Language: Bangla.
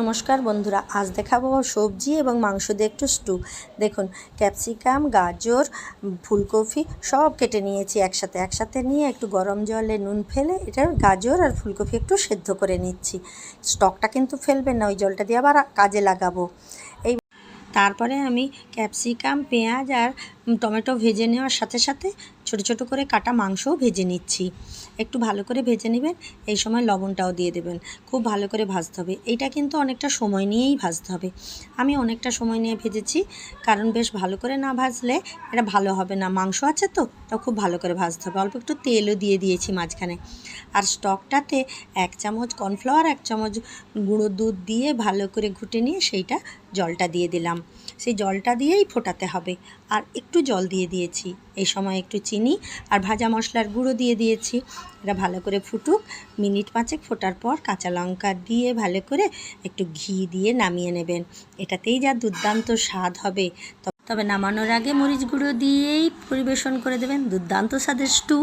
নমস্কার বন্ধুরা, আজ দেখাবো সবজি এবং মাংস দিয়ে একটু স্টু দেখুন ক্যাপসিকাম গাজর, ফুলকপি সব কেটে নিয়েছি একসাথে। একসাথে নিয়ে একটু গরম জলে নুন ফেলে এটা গাজর আর ফুলকপি একটু সেদ্ধ করে নিচ্ছি। স্টকটা কিন্তু ফেলবেন না, ওই জলটা দিয়ে আবার কাজে লাগাবো। এই তারপরে আমি ক্যাপসিকাম পেঁয়াজ আর টমেটো ভেজে নেওয়ার সাথে সাথে ছোট ছোট করে কাটা মাংসও ভেজে নিচ্ছি। একটু ভালো করে ভেজে নেবেন, এই সময় লবণটাও দিয়ে দেবেন। খুব ভালো করে ভাজতে হবে। এইটা কিন্তু অনেকটা সময় নিয়েই ভাজতে হবে। আমি অনেকটা সময় নিয়ে ভেজেছি, কারণ বেশ ভালো করে না ভাজলে এটা ভালো হবে না। মাংস আছে তো তা খুব ভালো করে ভাজতে হবে। অল্প একটু তেলও দিয়ে দিয়েছি মাঝখানে। আর স্টকটাতে এক চামচ কর্নফ্লাওয়ার, এক চামচ গুঁড়ো দুধ দিয়ে ভালো করে ঘুটে নিয়ে সেইটা জলটা দিয়ে দিলাম। সেই জলটা দিয়েই ফোটাতে হবে। আর একটু জল দিয়ে দিয়েছি। এই সময় একটু চিনি আর ভাজা মশলার গুঁড়ো দিয়ে দিয়েছি। এটা ভালো করে ফুটুক। মিনিট পাঁচেক ফোটার পর কাঁচা লঙ্কা দিয়ে ভালো করে একটু ঘি দিয়ে নামিয়ে নেবেন। এটাতেই যা দুর্দান্ত স্বাদ হবে। তবে নামানোর আগে মরিচ গুঁড়ো দিয়েই পরিবেশন করে দেবেন দুর্দান্ত স্বাদের স্টু।